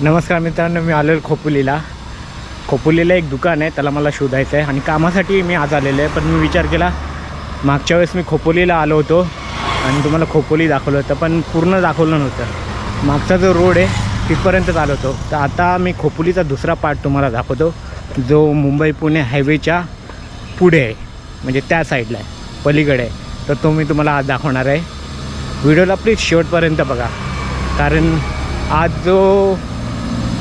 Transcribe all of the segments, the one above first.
नमस्कार मित्रांनो मी आलेलो खोपोलीला. खोपोलीला एक दुकान आहे त्याला मला शोधायचं आहे आणि कामासाठी मी आज आलेलो आहे. पण मी विचार केला मागच्या वेळेस मी खोपोलीला आलो होतो आणि तुम्हाला खोपोली दाखवलं होतं पण पूर्ण दाखवलं नव्हतं. मागचा जो रोड आहे तिथपर्यंतच आलो होतो. तर आता मी खोपोलीचा दुसरा पार्ट तुम्हाला दाखवतो जो मुंबई पुणे हायवेच्या पुढे आहे. म्हणजे त्या साईडला आहे पलीकडे आहे. तर तो मी तुम्हाला आज दाखवणार आहे. व्हिडिओला प्लीज शेवटपर्यंत बघा. कारण आज जो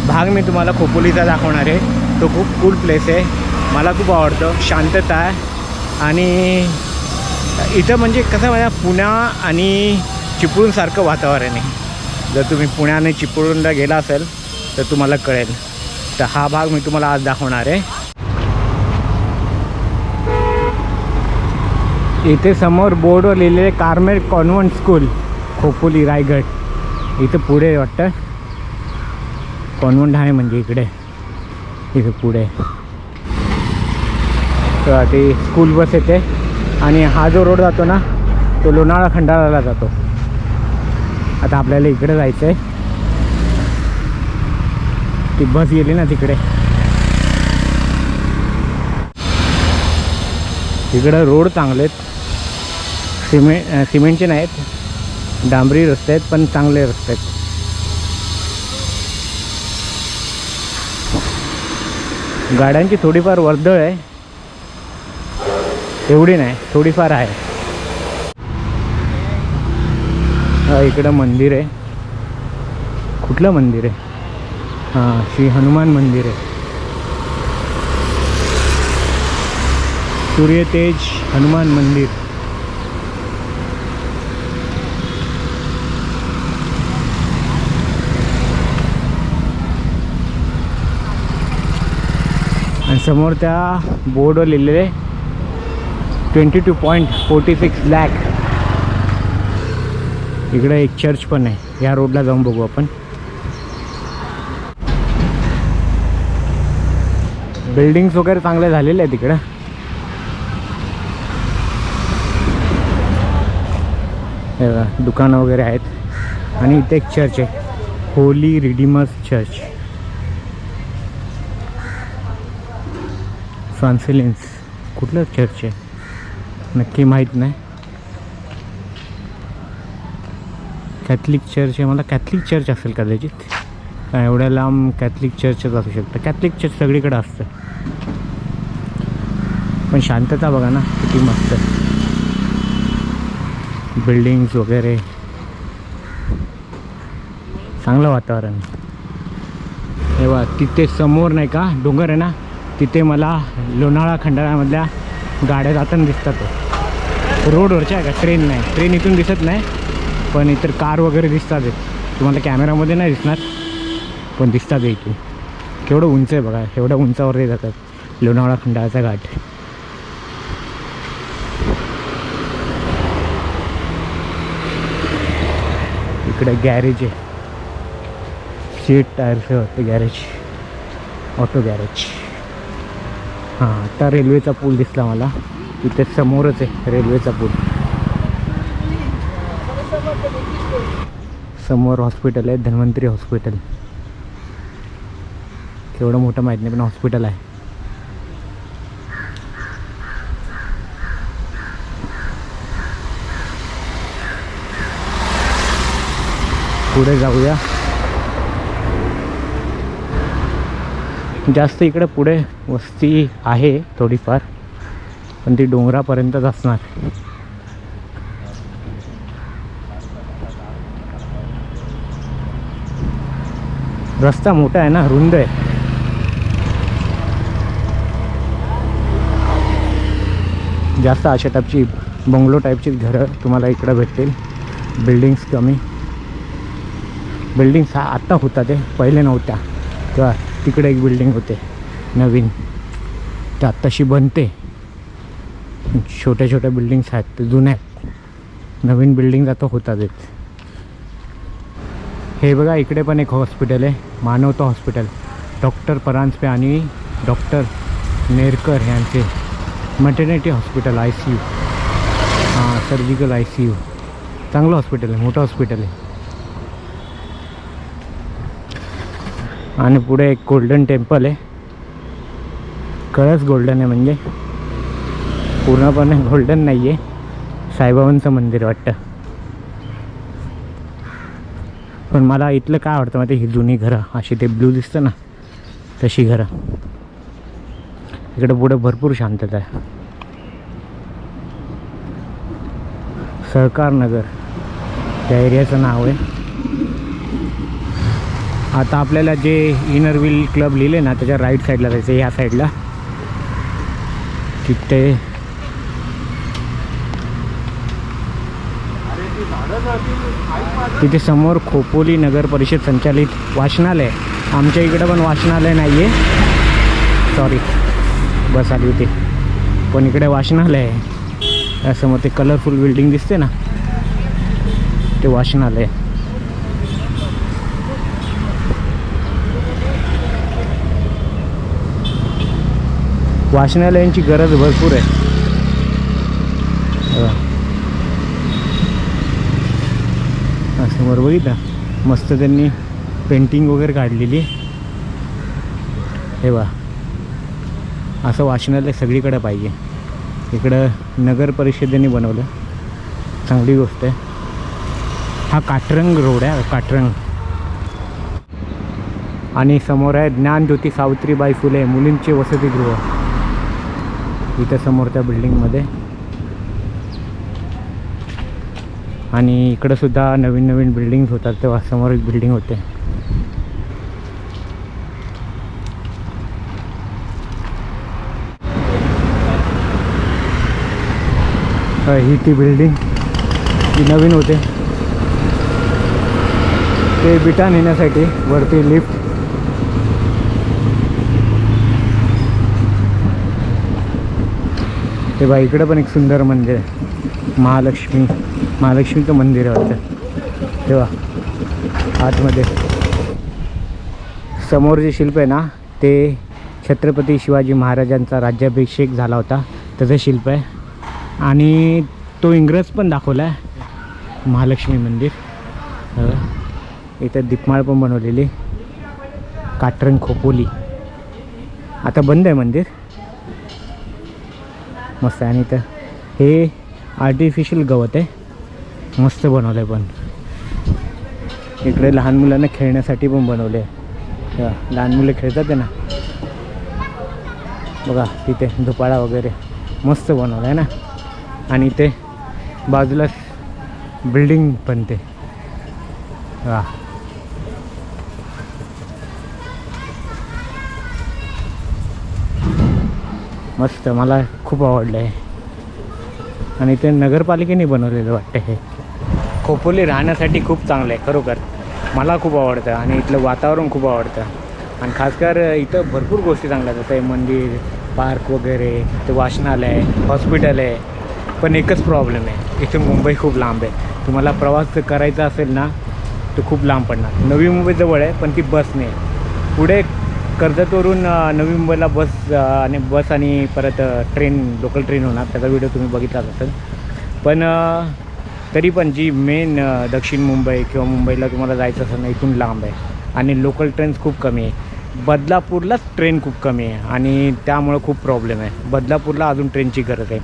भाग मी तुम्हाला खोपोलीचा दाखवणार आहे तो खूप कूल प्लेस आहे. मला खूप आवडतं. शांतता आहे. आणि इथं म्हणजे कसं माझ्या पुण्या आणि चिपळूणसारखं वातावरण आहे. जर तुम्ही पुण्याने चिपळूणला गेला असेल तर तुम्हाला कळेल. तर हा भाग मी तुम्हाला आज दाखवणार आहे. इथे समोर बोर्डवर लिहिलेले Carmel convent school Khopoli Raigad. इथं पुढे वाटतं. कॉन्व्हेंट आहे म्हणजे इकडे. इथे पुढे. तर ते स्कूल बस येते. आणि हा जो रोड जातो ना तो लोणावळा खंडाळाला जातो. आता आपल्याला इकडे जायचं आहे ती बस गेली ना तिकडे. इकडं रोड चांगले आहेत. सिमेंट सिमेंटचे नाहीत. डांबरी रस्ते आहेत पण चांगले रस्ते आहेत. गाड्यांची थोडीफार वर्दळ आहे. एवढी नाही थोडीफार आहे. इकडं मंदिर आहे. कुठलं मंदिर आहे? हां श्री हनुमान मंदिर आहे. सूर्यतेज हनुमान मंदिर. समोर त्या बोर्डवर लिहिलेले twenty two point forty six lakh इकडं एक चर्च पण आहे. या रोडला जाऊन बघू आपण. बिल्डिंग्स वगैरे चांगले झालेले आहेत तिकडं दुकानं वगैरे आहेत. आणि इथे एक चर्च आहे. होली रिडिमस चर्च फ्रान्सिलिन्स. कुठलं चर्च आहे नक्की माहीत नाही. कॅथलिक चर्च आहे. मला कॅथलिक चर्च असेल कदाचित. एवढ्या लांब कॅथलिक चर्चच असू शकतं. कॅथलिक चर्च सगळीकडे असतं. पण शांतता बघा ना किती मस्त. बिल्डिंग्स वगैरे. चांगलं वातावरण. हे बघा तिथे समोर नाही का? डोंगर आहे ना? तिथे मला लोणावळा खंडाळ्यामधल्या गाड्या जाताना दिसतात. रोडवरच्या आहे का? ट्रेन नाही. ट्रेन इथून दिसत नाही पण इतर कार वगैरे दिसतात. तुम्हाला कॅमेरामध्ये नाही दिसणार पण दिसतात आहे इथून केवढं उंच आहे बघा एवढ्या उंचावरती जातात लोणावळा खंडाळाचा घाट इकडे गॅरेज आहे. सीट टायरचं वाटतं गॅरेज. Auto garage. हां आता रेल्वेचा पूल दिसला मला. तिथे समोरच आहे रेल्वेचा पूल. समोर हॉस्पिटल आहे धन्वंतरी हॉस्पिटल केवढं मोठं माहीत नाही पण हॉस्पिटल आहे. पुढे जाऊया. जास्त इकडे पुढे वस्ती आहे थोडीफार पण ती डोंगरापर्यंतच असणार. रस्ता मोठा आहे ना रुंद आहे. जास्त अशा टाईपची बंगलो टाईपची घरं तुम्हाला इकडं भेटतील. बिल्डिंग्स कमी. बिल्डिंग्स हा आत्ता होता ते पहिले नव्हत्या. तेव्हा तिकडे एक बिल्डिंग होते. नवीन. ते आत्ताशी बनते. छोट्या छोट्या बिल्डिंग्स आहेत ते जुन्या आहेत. नवीन बिल्डिंग आता होतात आहेत हे बघा इकडे पण एक हॉस्पिटल आहे मानवता हॉस्पिटल डॉक्टर परांजपे आणि डॉक्टर नेरकर यांचे maternity hospital I C U हां सर्जिकल आय सी यू चांगलं हॉस्पिटल आहे मोठं हॉस्पिटल आहे. आणि पुढे एक गोल्डन टेम्पल आहे. कळस गोल्डन आहे म्हणजे. पूर्णपणे गोल्डन नाही आहे साईबाबांचं मंदिर वाटतं. पण मला इथलं काय आवडतं माहिती ही जुनी घरं. अशी ते ब्लू दिसतं ना तशी घरं. इकडे पुढं भरपूर शांतता आहे. सहकार नगर. त्या एरियाचं नाव आहे. आता आपल्याला जे इनर व्हील क्लब लिहिले ना त्याच्या राईट साईडला जायचं ह्या साईडला तिथे तिथे समोर खोपोली नगर परिषद संचालित वाचनालय. आमच्या इकडं पण वाचनालय नाही आहे सॉरी बस आली होती. पण इकडे वाचनालय आहे. समोर ते कलरफुल बिल्डिंग दिसते ना? ते वाचनालय. वाचनालयांची गरज भरपूर आहे. समोर बघितलं? मस्त त्यांनी पेंटिंग वगैरे काढलेली. हे बा असं वाचनालय सगळीकडे पाहिजे. इकडं नगर परिषदेने बनवलं. चांगली गोष्ट आहे. हा काटरंग रोड आहे काटरंग आणि समोर आहे ज्ञानज्योती सावित्रीबाई फुले मुलींचे वसतिगृह. इथं समोर त्या बिल्डिंगमध्ये आणि इकडं सुद्धा नवीन नवीन बिल्डिंग्स होतात तेव्हा समोर एक बिल्डिंग होते. ही ती बिल्डिंग ती नवीन होते. ते बिटा नेण्यासाठी वरती लिफ्ट ते बा इकडं पण एक सुंदर मंदिर आहे. महालक्ष्मी. महालक्ष्मीचं मंदिर आहे वाटतं. तेव्हा आतमध्ये. समोर जे शिल्प आहे ना ते छत्रपती शिवाजी महाराजांचा राज्याभिषेक झाला होता. त्याचं शिल्प आहे. आणि तो इंग्रज पण दाखवला आहे महालक्ष्मी मंदिर. इथं दीपमाळ पण बनवलेली. काटरंग खोपोली. आता बंद आहे मंदिर. मस्त आहे. आणि इथं हे आर्टिफिशियल गवत आहे. मस्त बनवलं आहे पण. इकडे लहान मुलांना खेळण्यासाठी पण बनवले आहे लहान मुलं खेळतात आहे ना. बघा तिथे दुपाळा वगैरे. मस्त बनवलं आहे ना. आणि इथे बाजूलाच बिल्डिंग पण ते वा मस्त मला खूप आवडलं आहे आणि ते नगरपालिकेने बनवलेलं वाटतं हे. खोपोली राहण्यासाठी खूप चांगलं आहे खरोखर. मला खूप आवडतं आणि इथलं वातावरण खूप आवडतं. आणि खासकर इथं भरपूर गोष्टी चांगल्या आहेत. जसं हे मंदिर पार्क वगैरे ते वाचनालय हॉस्पिटल आहे. पण एकच प्रॉब्लेम आहे इथे मुंबई खूप लांब आहे. तुम्हाला प्रवास करायचा असेल ना तो खूप लांब पडणार. नवी मुंबई जवळ आहे पण ती बसने. आहे. पुढे कर्जतवरून नवी मुंबईला बस आणि बस आणि परत ट्रेन लोकल ट्रेन होणार. त्याचा व्हिडिओ तुम्ही बघितलाच असेल. पण तरी पण जी मेन दक्षिण मुंबई किंवा मुंबईला तुम्हाला जायचं असेल ना इथून लांब आहे. आणि लोकल ट्रेन्स खूप कमी आहे. बदलापूरलाच ट्रेन खूप कमी आहे. आणि त्यामुळं खूप प्रॉब्लेम आहे. बदलापूरला अजून ट्रेनची गरज आहे.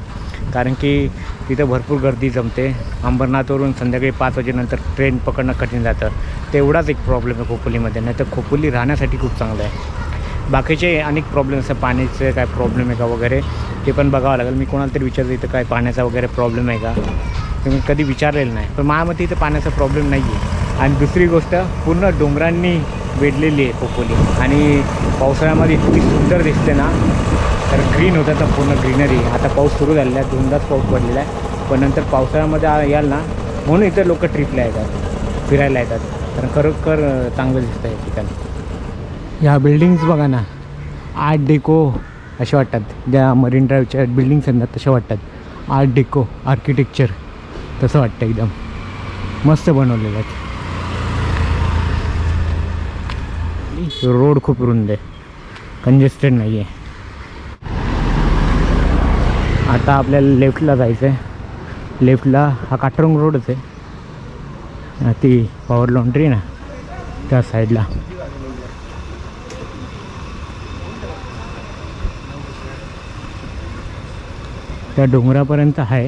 कारण की तिथं भरपूर गर्दी जमते. अंबरनाथवरून संध्याकाळी पाच वाजेनंतर ट्रेन पकडणं कठीण जातं. तेवढाच एक प्रॉब्लेम आहे खोपोलीमध्ये. नाही तर खोपोली राहण्यासाठी खूप चांगलं आहे. बाकीचे अनेक प्रॉब्लेम्स आहे. पाण्याचे काय प्रॉब्लेम आहे का वगैरे ते पण बघावं लागेल. मी कोणाला तरी विचारलं इथं काय पाण्याचा वगैरे प्रॉब्लेम आहे का? ते मी कधी विचारलेलं नाही. पण माझ्यामध्ये इथं पाण्याचा प्रॉब्लेम नाही आहे आणि दुसरी गोष्ट पूर्ण डोंगरांनी वेढलेली आहे खोपोली. आणि पावसाळ्यामध्ये इतकी सुंदर दिसते ना तर ग्रीन होतं तर पूर्ण ग्रीनरी आता पाऊस सुरू झालेला आहे दोनदाच पाऊस पडलेला आहे. पण नंतर पावसाळ्यामध्ये याल ना म्हणून इथं लोक ट्रिपला येतात फिरायला येतात. कारण खरोखर चांगलं दिसतं आहे ठिकाणी. ह्या बिल्डिंग्स बघा ना आर्ट डेको असे वाटतात. ज्या मरीन ड्राईव्हच्या बिल्डिंग्स आहेत ना तशा वाटतात. आर्ट डेको आर्किटेक्चर तसं वाटतं एकदम. मस्त बनवलेलं आहे. रोड खूप रुंद आहे. कंजेस्टेड नाही आहे आता आपल्याला लेफ्टला जायचं आहे. लेफ्टला हा काटरंग रोडच आहे. ती पॉवर लॉन्ड्री ना त्या साईडला त्या डोंगरापर्यंत आहे.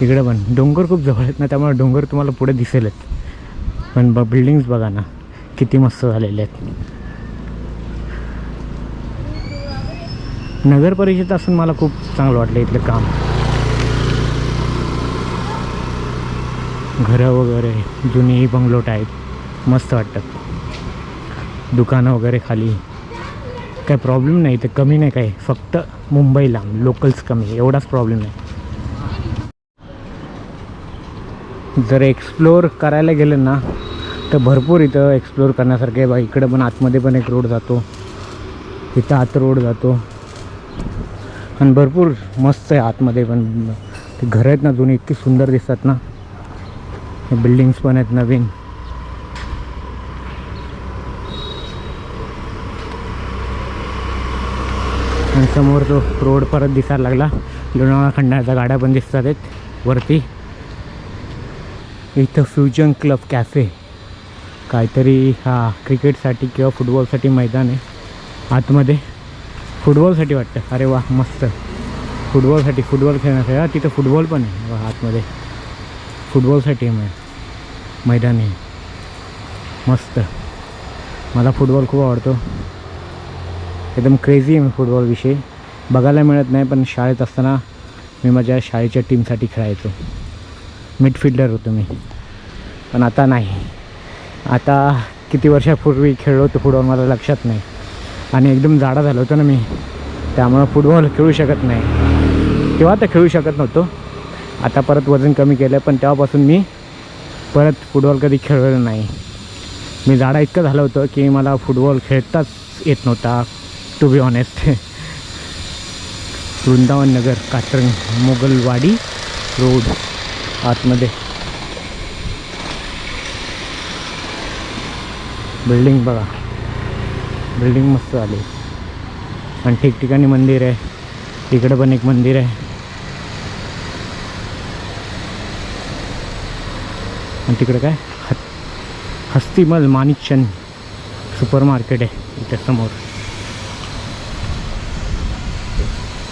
इकडे पण. डोंगर खूप जवळ आहेत ना त्यामुळे डोंगर तुम्हाला पुढे दिसेलच. पण ब बिल्डिंग्स बघा ना किती मस्त झालेले आहेत. नगर परिषद असून मला खूप चांगलं वाटलं इथलं काम. घरं वगैरे जुनी बंगलो टाईप मस्त वाटतात. दुकानं वगैरे खाली. काय प्रॉब्लेम नाही ते कमी नाही काही. फक्त मुंबईला लोकल्स कमी. एवढाच प्रॉब्लेम आहे. जर एक्सप्लोअर करायला गेलं ना तर भरपूर इथं एक्सप्लोअर करण्यासारखे बा इकडं पण आतमध्ये पण एक रोड जातो. इथं आत रोड जातो. आणि भरपूर मस्त आहे आतमध्ये पण. ते घरं आहेत ना जुनी इतकी सुंदर दिसतात ना. बिल्डिंग्स पण आहेत नवीन. आणि समोर तो रोड परत दिसायला लागला. लोणावळा खंडाच्या गाड्या पण दिसतात आहेत वरती. इथं फ्युजन क्लब कॅफे काहीतरी हा क्रिकेटसाठी किंवा फुटबॉलसाठी मैदान आहे. आतमध्ये. फुटबॉलसाठी वाटतं. अरे वा मस्त. फुटबॉलसाठी फुटबॉल खेळण्यासाठी हा तिथं फुटबॉल पण आहे. वा आतमध्ये. फुटबॉलसाठी आहे मैदान. आहे मस्त. मला फुटबॉल खूप आवडतो. एकदम क्रेझी आहे मी फुटबॉलविषयी बघायला मिळत नाही पण शाळेत असताना मी माझ्या शाळेच्या टीमसाठी खेळायचो. मिडफिल्डर होतो मी. पण आता नाही. आता किती वर्षापूर्वी खेळलो होतो फुटबॉल मला लक्षात नाही. आणि एकदम जाडा झालो होतो ना मी. त्यामुळं फुटबॉल खेळू शकत नाही. तेव्हा तर खेळू शकत नव्हतो. आता परत वजन कमी केलं पण तेव्हापासून मी परत फुटबॉल कधी खेळलेलं नाही. मी जाडा इतकं झालं होतं की मला फुटबॉल खेळताच येत नव्हता to be honest Vrindavan Nagar Katrang Mogalwadi road आतमध्ये. बिल्डिंग बघा. बिल्डिंग मस्त आली आणि ठिकठिकाणी मंदिर आहे. तिकडं पण एक मंदिर आहे. आणि तिकडं काय? हस्तिमल माणिकचंद सुपर मार्केट आहे इथे समोर.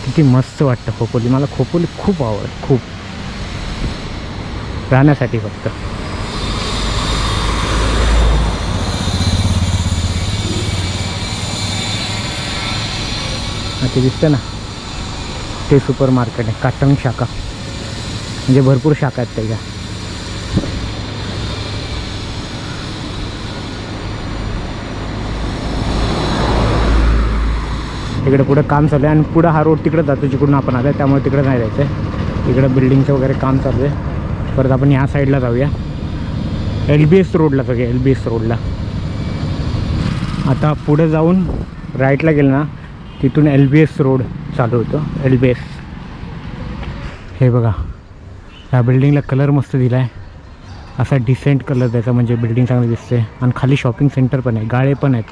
किती मस्त वाटतं खोपोली. मला खोपोली खूप आवड खूप. राहण्यासाठी फक्त. ते दिसतं ना? ते सुपर मार्केट आहे काटंग शाखा. म्हणजे भरपूर शाखा आहेत त्याच्या. तिकडे पुढं काम चालू आहे आणि पुढं हा रोड तिकडे जातो जिकडून आपण आलो त्यामुळे तिकडे नाही जायचं आहे इकडं बिल्डिंगचं वगैरे काम चालू आहे. परत आपण ह्या साईडला जाऊया. एल बी एस रोडला सगळे एल बी एस रोडला आता पुढे जाऊन राईटला गेलं ना तिथून एल बी एस रोड चालू होतो. एल बी एस हे बघा. ह्या बिल्डिंगला कलर मस्त दिला आहे असा डिसेंट कलर त्याचा म्हणजे बिल्डिंग चांगली दिसते आणि खाली शॉपिंग सेंटर पण आहे. गाळे पण आहेत.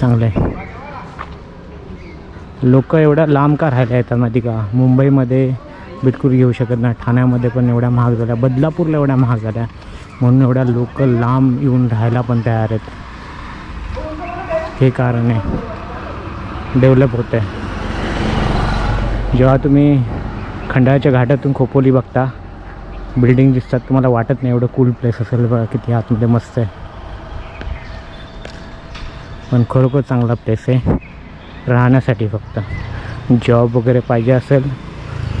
चांगलं आहे. लोक एवढ्या लांब का राहिल्या आहेत माहिती का? मुंबईमध्ये बिलकुल घेऊ शकत नाही. ठाण्यामध्ये पण एवढ्या महाग झाल्या. बदलापूरला एवढ्या महाग झाल्या. म्हणून एवढ्या लोक लांब येऊन राहायला पण तयार आहेत. हे कारण आहे डेव्हलप होतं आहे जेव्हा तुम्ही खंडाळ्याच्या घाटातून खोपोली बघता बिल्डिंग दिसतात तुम्हाला वाटत नाही एवढं कूल प्लेस असेल बघा किती आतमध्ये मस्त आहे. पण खरोखर चांगला प्लेस आहे राहण्यासाठी फक्त. जॉब वगैरे पाहिजे असेल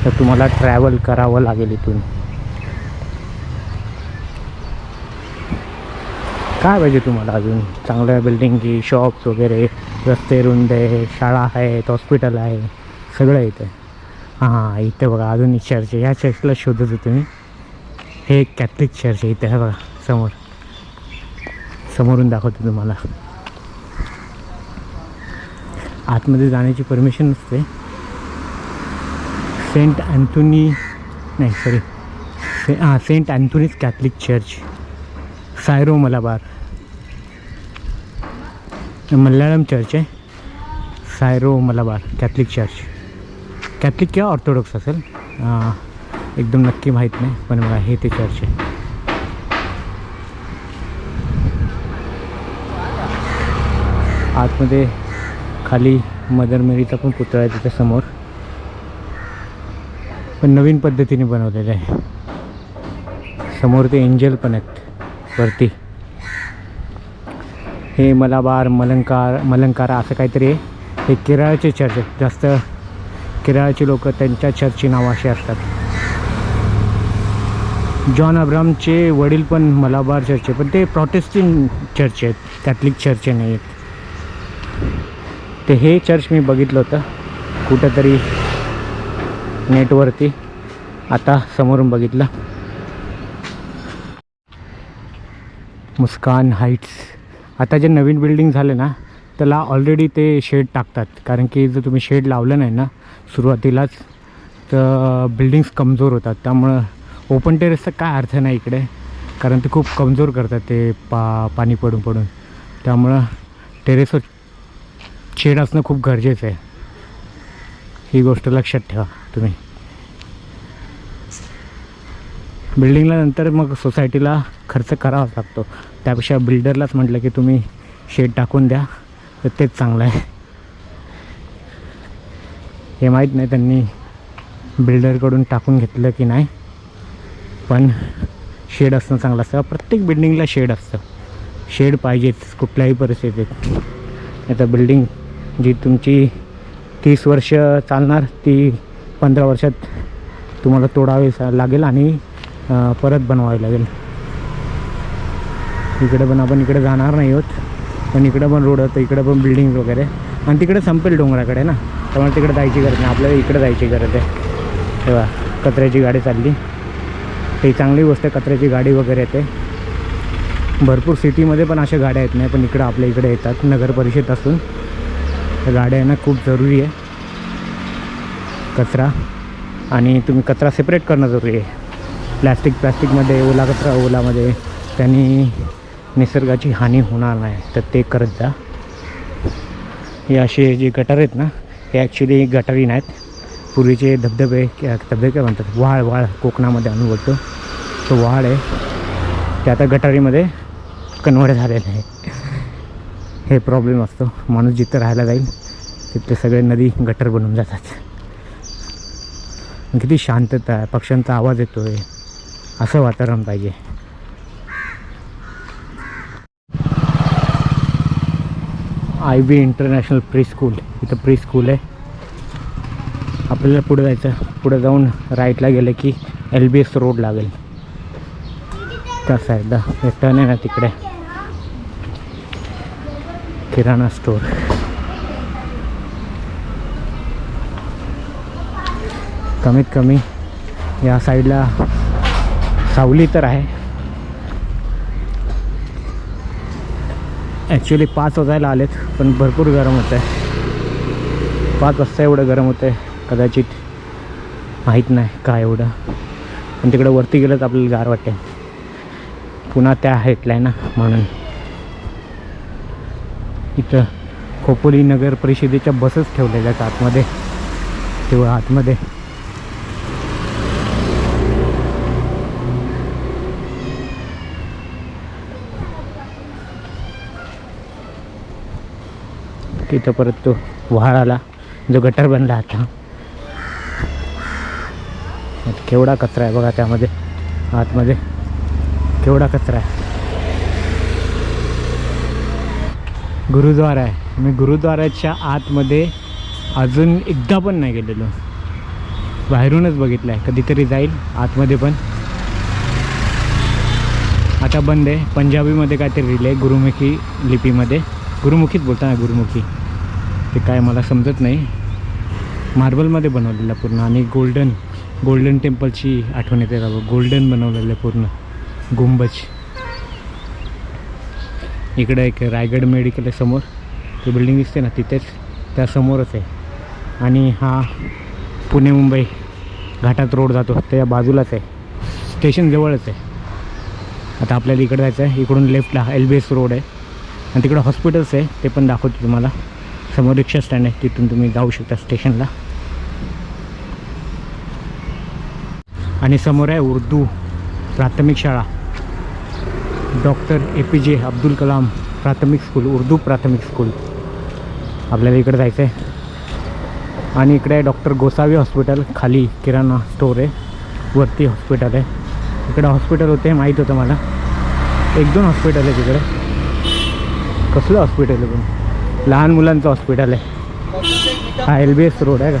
तर तुम्हाला ट्रॅव्हल करावं लागेल इथून. काय पाहिजे तुम्हाला अजून? चांगल्या बिल्डिंगी शॉप्स वगैरे रस्ते रुंद आहे शाळा आहेत हॉस्पिटल आहे सगळं इथं. हां इथे बघा अजून एक चर्च आहे ह्या चर्चला शोधत होतो मी. हे एक कॅथलिक चर्च आहे इथे हे बघा समोर. समोरून दाखवतो तुम्हाला. आतमध्ये जाण्याची परमिशन नसते. सेंट अँथोनी नाही सॉरी से हां saint Anthony's Catholic church Syro Malabar. Malayalam church आहे. Syro Malabar Catholic church. Catholic किंवा ऑर्थोडॉक्स असेल? एकदम नक्की माहीत नाही पण मला हे ते चर्च आहे. आतमध्ये खाली मदर मेरीचा पण पुतळा आहे त्याच्यासमोर समोर. पण नवीन पद्धतीने बनवलेलं आहे. समोर ते एंजल पण आहेत वरती. हे मलाबार मलंकार मलंकारा असं काहीतरी आहे. हे केरळचे चर्च आहेत. जास्त केरळचे लोक त्यांच्या चर्चची नावं अशी असतात. जॉन अब्रामचे वडील पण मलाबार चर्च आहे. पण ते प्रोटेस्टिंग चर्च आहेत. कॅथलिक चर्च नाही आहेत ते हे चर्च मी बघितलं होतं. कुठंतरी नेटवरती आता समोरून बघितलं. मुस्कान हाईट्स आता जे नवीन बिल्डिंग झाले ना त्याला ऑलरेडी ते शेड टाकतात. कारण की जर तुम्ही शेड लावलं नाही ना सुरुवातीलाच तर बिल्डिंग्स कमजोर होतात. त्यामुळं ओपन टेरेसचा काय अर्थ नाही इकडे. कारण ते खूप कमजोर करतात ते पा पाणी पडून पडून. त्यामुळं टेरेसवर शेड असणं खूप गरजेचं आहे. ही गोष्ट लक्षात ठेवा तुम्ही. बिल्डिंगला नंतर मग सोसायटीला खर्च करावाच लागतो. त्यापेक्षा बिल्डरलाच म्हटलं की तुम्ही शेड टाकून द्या. तर तेच चांगलं आहे. हे माहीत नाही त्यांनी बिल्डरकडून टाकून घेतलं की नाही. पण शेड असणं चांगलं असतं. प्रत्येक बिल्डिंगला शेड असतं. शेड पाहिजेच कुठल्याही परिस्थितीत. आता बिल्डिंग जी तुमची तीस वर्ष चालणार ती पंधरा वर्षात तुम्हाला तोडावी सा- लागेल आणि परत बनवावी लागेल. इकडे पण आपण इकडे जाणार नाही आहोत. पण इकडं पण रोड होतं इकडं पण बिल्डिंग वगैरे. आणि तिकडे संपेल डोंगराकडे ना. त्यामुळे तिकडे जायची गरज नाही. आपल्याला इकडे जायची गरज आहे. तेव्हा कचऱ्याची गाडी चालली. ही चांगली गोष्ट आहे कचऱ्याची गाडी वगैरे येते. भरपूर सिटीमध्ये पण अशा गाड्या येत नाही पण इकडं आपल्या इकडे येतात. नगर परिषद असून. त्या गाड्या येणं खूप जरुरी आहे. कचरा. आणि तुम्ही कचरा सेपरेट करणं जरुरी आहे. प्लॅस्टिक प्लॅस्टिकमध्ये ओला कचरा ओलामध्ये. त्यांनी निसर्गाची हानी होणार नाही. तर ते करत जा. हे असे जे गटार आहेत ना हे ॲक्च्युली गटारी नाहीत. पूर्वीचे धबधबे धबधबे काय म्हणतात? वाळ वाळ कोकणामध्ये अनुभवतो. तो वाळ आहे. ते आता गटारीमध्ये कन्वर्ट झालेलं आहे. हे प्रॉब्लेम असतो. माणूस जिथं राहायला जाईल तिथले सगळे नदी गटर बनून जातात. किती शांतता आहे पक्ष्यांचा आवाज येतो आहे असं वातावरण पाहिजे. I B international pre school इथं प्री स्कूल आहे. आपल्याला पुढे जायचं पुढे जाऊन राईटला गेलं की एल बी एस रोड लागेल. त्या साईडला हे टर्न आहे ना तिकडे. किराणा स्टोर कमीत कमी या साईडला सावली तर आहे. ॲक्च्युली पाच वाजायला आलेत पण भरपूर गरम होतं आहे पाच वाजता एवढं गरम होतं आहे कदाचित माहीत नाही काय एवढं. पण तिकडं वरती गेलं तर आपल्याला गार वाटते पुन्हा त्या हाईटला आहे ना म्हणून. इथं खोपोली नगर परिषदेच्या बसच ठेवलेल्या आहेत आतमध्ये. तेव्हा आतमध्ये. तिथं परत तो व्हाळ आला जो गटर बनला आता. केवढा कचरा आहे बघा त्यामध्ये. आतमध्ये केवढा कचरा आहे. गुरुद्वारा आहे. मी गुरुद्वाराच्या आतमध्ये अजून एकदा पण नाही गेलेलो. बाहेरूनच बघितलं आहे कधीतरी जाईल आतमध्ये पण. आता बंद आहे. पंजाबीमध्ये काहीतरी लिहिलं आहे गुरुमुखी लिपीमध्ये. गुरुमुखीच बोलताना गुरुमुखी. ते काय मला समजत नाही. मार्बलमध्ये बनवलेलं पूर्ण आणि गोल्डन गोल्डन टेम्पलची आठवण येते बाबा. गोल्डन बनवलेलं आहे पूर्ण. गुंबज. इकडं एक रायगड मेडिकल आहे समोर. ती बिल्डिंग दिसते ना तिथेच. त्यासमोरच आहे. आणि हा पुणे मुंबई घाटात रोड जातो. त्या बाजूलाच आहे. स्टेशन जवळच आहे. आता आपल्याला इकडं जायचं आहे. इकडून लेफ्टला एल बी एस रोड आहे. आणि तिकडं हॉस्पिटल्स आहे. ते पण दाखवतो तुम्हाला. समोर रिक्षा स्टँड आहे तिथून तुम्ही जाऊ शकता स्टेशनला आणि समोर आहे उर्दू प्राथमिक शाळा. डॉक्टर ए पी जे अब्दुल कलाम प्राथमिक स्कूल उर्दू प्राथमिक स्कूल आपल्याला इकडे जायचं आहे आणि इकडे आहे डॉक्टर गोसावी हॉस्पिटल खाली किराणा स्टोर आहे. वरती हॉस्पिटल आहे. इकडे हॉस्पिटल होते माहीत होतं मला. एक दोन हॉस्पिटल आहे तिकडे कसलं हॉस्पिटल आहे पण? लहान मुलांचं हॉस्पिटल आहे. हा एल बी एस रोड आहे का?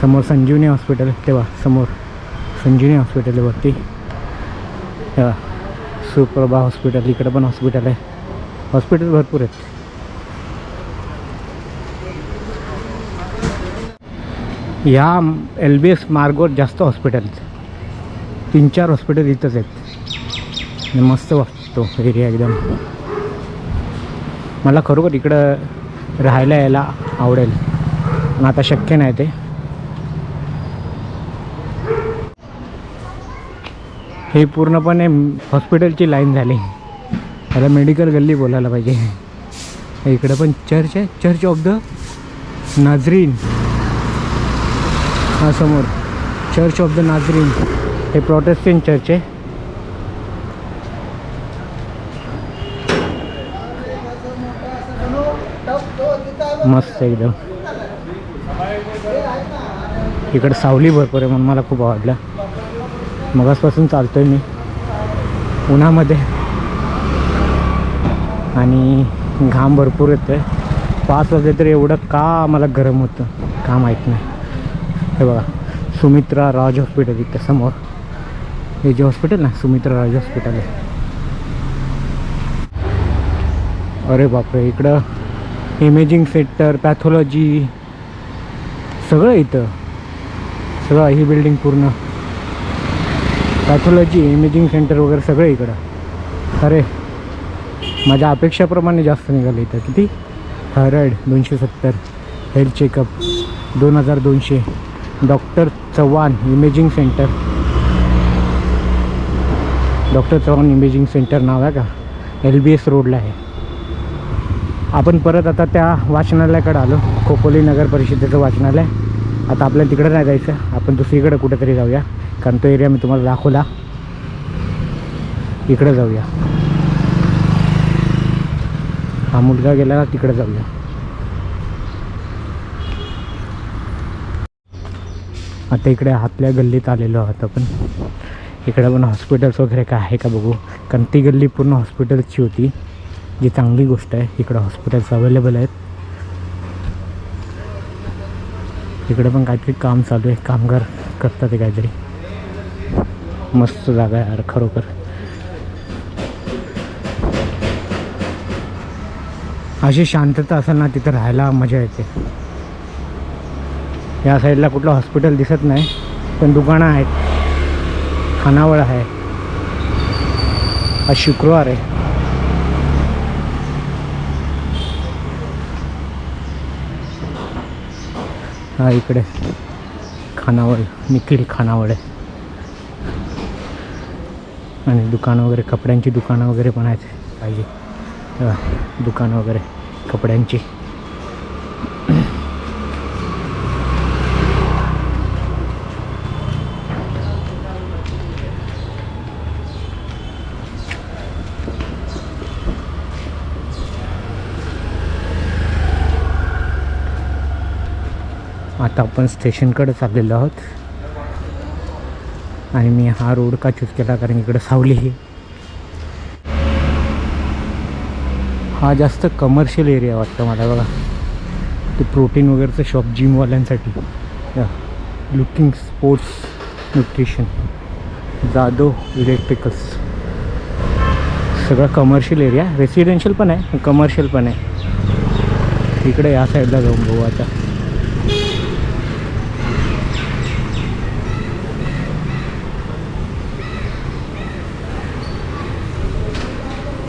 समोर संजीवनी हॉस्पिटल तेव्हा समोर. संजीवनी हॉस्पिटल आहे वरती. तेव्हा सुप्रभा हॉस्पिटल इकडं पण हॉस्पिटल आहे. हॉस्पिटल भरपूर आहेत. या एल बी एस मार्गवर जास्त हॉस्पिटल तीन चार हॉस्पिटल इथंच आहेत. मस्त वाटतं. एरिया एकदम. मला खरोखर इकडं राहायला यायला आवडेल. पण आता शक्य नाही ते. हे पूर्णपणे हॉस्पिटलची लाईन झाली. त्याला मेडिकल गल्ली बोलायला पाहिजे. इकडं पण चर्च आहे. Church of the Nazarene. हा समोर. Church of the Nazarene. हे प्रोटेस्टंट चर्च आहे. मस्त एकदम. इकडं सावली भरपूर आहे म्हणून मला खूप आवडलं. मगासपासून चालतो आहे मी. उन्हामध्ये. आणि घाम भरपूर येतो आहे पाच वाजले तर एवढं का मला गरम होतं? का माहीत नाही. हे बघा सुमित्रा राज हॉस्पिटल इथं समोर. हे जे हॉस्पिटल ना सुमित्रा राज हॉस्पिटल आहे. अरे बापरे इकडं इमेजिंग सेंटर पॅथॉलॉजी सगळं इथं. सगळं ही बिल्डिंग पूर्ण. पॅथॉलॉजी इमेजिंग सेंटर वगैरे सगळं इकडं. अरे माझ्या अपेक्षाप्रमाणे जास्त निघालं इथं. किती? थायरॉईड दोनशे सत्तर. हेल्थ चेकअप दोन हजार दोनशे. Doctor Chavan imaging centre doctor Chavan imaging centre नाव आहे का? एल बी एस रोडला आहे. आपण परत आता त्या वाचनालयाकडे आलो. खोपोली नगर परिषदेचं वाचनालय. आता आपल्याला तिकडं नाही जायचं. आपण दुसरीकडे कुठेतरी जाऊया. कारण तो एरिया मी तुम्हाला दाखवला. इकडं जाऊया. हा मुलगा गेला ना तिकडे जाऊया. आता इकडे हातल्या गल्लीत आलेलो आहोत आपण. इकडे पण हॉस्पिटल्स वगैरे काय आहे का बघू. कारण ती गल्ली पूर्ण हॉस्पिटल्सची होती. जी चांगली गोष्ट आहे इकडं हॉस्पिटल्स अवेलेबल आहेत. इकडं पण काहीतरी काम चालू आहे कामगार करतात ते काहीतरी. मस्त जागा आहे यार खरोखर. अशी शांतता असेल ना तिथं राहायला मजा येते. या साईडला कुठलं हॉस्पिटल दिसत नाही पण दुकानं आहेत. खानावळ आहे. आज शुक्रवार आहे. हा इकडे. खानावळ निखिल खानावळ आहे. आणि दुकानं वगैरे कपड्यांची दुकानं वगैरे पण आहेत. पाहिजे. दुकान दुकानं वगैरे कपड्यांची. आता आपण स्टेशनकडे चाललेलो आहोत. आणि मी हा रोड का चूज केला? कारण इकडं सावली आहे. हा जास्त कमर्शियल एरिया वाटतं मला बघा. ते प्रोटीन वगैरेचं shop जिमवाल्यांसाठी looking sports nutrition Jadhav electricals सगळा कमर्शियल एरिया रेसिडेन्शियल पण आहे कमर्शियल पण आहे. इकडे या साईडला जाऊन बघू आता.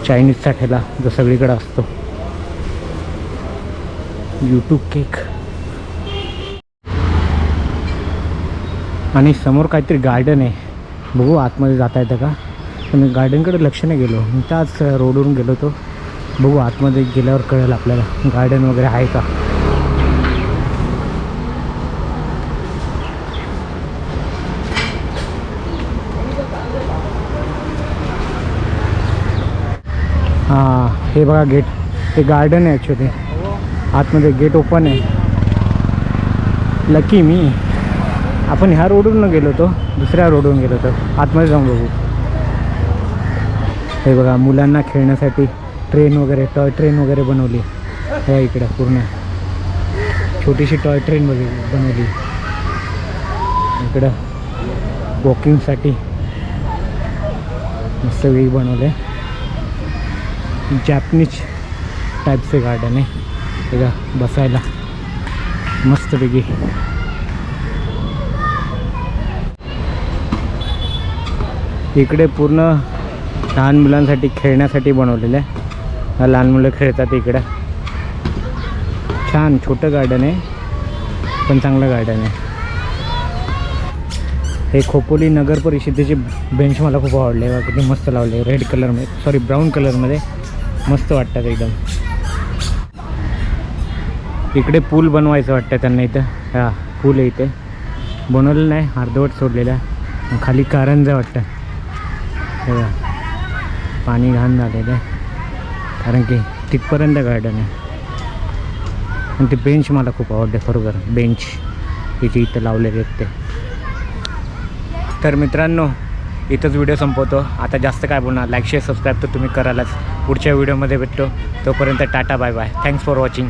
चायनीजचा ठेला जो सगळीकडं असतो. यूट्यूब केक आणि समोर काहीतरी गार्डन आहे. बघू आतमध्ये जाता येतं का? पण मी गार्डनकडे लक्ष नाही गेलो. मी त्याच रोडवरून गेलो होतो. बघू आतमध्ये गेल्यावर कळेल आपल्याला. गार्डन वगैरे आहे का? हां हे बघा गेट. ते गार्डन आहे ॲक्च्युली आतमध्ये गेट ओपन आहे. लकी मी आपण ह्या रोडवरून गेलो होतो. दुसऱ्या रोडवरून गेलो होतो. आतमध्ये जाऊन बघू. हे बघा मुलांना खेळण्यासाठी ट्रेन वगैरे टॉय ट्रेन वगैरे बनवली. ह्या इकडं पूर्ण. छोटीशी टॉय ट्रेन वगैरे बनवली. इकडं वॉकिंगसाठी मस्त वेग बनवले जॅपनीज टाईपचे गार्डन आहे. बघा बसायला. मस्तपैकी. इकडे पूर्ण लहान मुलांसाठी खेळण्यासाठी बनवलेलं आहे. लहान मुलं खेळतात इकडं. छान छोटं गार्डन आहे पण चांगलं गार्डन आहे. हे खोपोली नगर परिषदेचे बेंच मला खूप आवडले. किती मस्त लावले. रेड कलरमध्ये सॉरी ब्राऊन कलरमध्ये मस्त वाटतात एकदम. इकडे पूल बनवायचं वाटतं त्यांना इथं. हा पूल आहे इथे. बनवलेलं नाही अर्धवट सोडलेलं आहे. खाली कारंजा वाटतं. बघा. पाणी घाण झालेलं आहे कारण की तिथपर्यंत गार्डन आहे. आणि ते बेंच मला खूप आवडते खरोखर. बेंच इथे इथं लावलेले आहेत ते. तर मित्रांनो इथंच व्हिडिओ संपवतो. आता जास्त काय बोलणार लाईक शेअर सबस्क्राईब तर तुम्ही करायलाच. पुढच्या व्हिडिओमध्ये भेटतो. तोपर्यंत tata bye bye thanks for watching